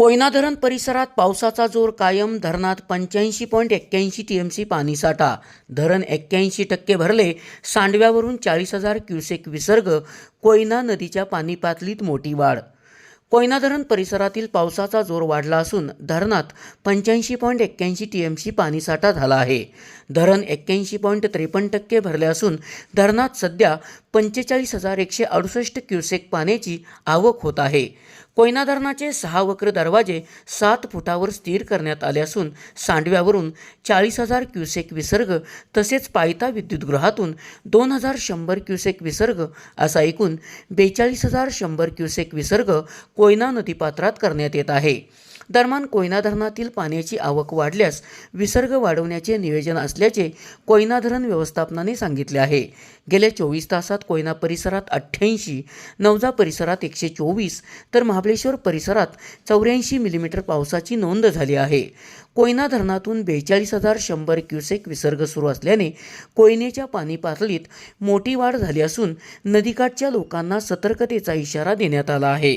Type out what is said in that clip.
कोयना धरण परिसरात पावसाचा जोर कायम धरणात पंच्याऐंशी पॉईंट एक्क्याऐंशी टी एम सी पाणीसाठा धरण एक्क्याऐंशी टक्के भरले सांडव्यावरून चाळीस हजार क्युसेक विसर्ग कोयना नदीच्या पाणीपातलीत मोठी वाढ. कोयना धरण परिसरातील पावसाचा जोर वाढला असून धरणात पंच्याऐंशी पॉईंट एक्क्याऐंशी टी एम सी पाणीसाठा झाला आहे. धरण एक्क्याऐंशी पॉईंट त्रेपन्न टक्के भरले असून धरणात सध्या पंचेचाळीस हजार एकशे अडुसष्ट क्युसेक पाण्याची आवक होत आहे. कोयना धरणाचे सहा वक्र दरवाजे सात फुटावर स्थिर करण्यात आले असून सांडव्यावरून चाळीस हजार क्युसेक विसर्ग तसेच पायथा विद्युतगृहातून दोन हजार शंभर क्युसेक विसर्ग असा एकूण बेचाळीस हजार शंभर क्युसेक विसर्ग कोयना नदीपात्रात करण्यात येत आहे. दरम्यान कोयना धरणातील पाण्याची आवक वाढल्यास विसर्ग वाढवण्याचे नियोजन असल्याचे कोयना धरण व्यवस्थापनाने सांगितले आहे. गेल्या चोवीस तासात कोयना परिसरात अठ्ठ्याऐंशी नवजा परिसरात एकशे चोवीस तर महाबळेश्वर परिसरात चौऱ्याऐंशी मिलीमीटर पावसाची नोंद झाली आहे. कोयना धरणातून बेचाळीस हजार शंभर क्युसेक विसर्ग सुरू असल्याने कोयनेच्या पाणी पातळीत मोठी वाढ झाली असून नदीकाठच्या लोकांना सतर्कतेचा इशारा देण्यात आला आहे.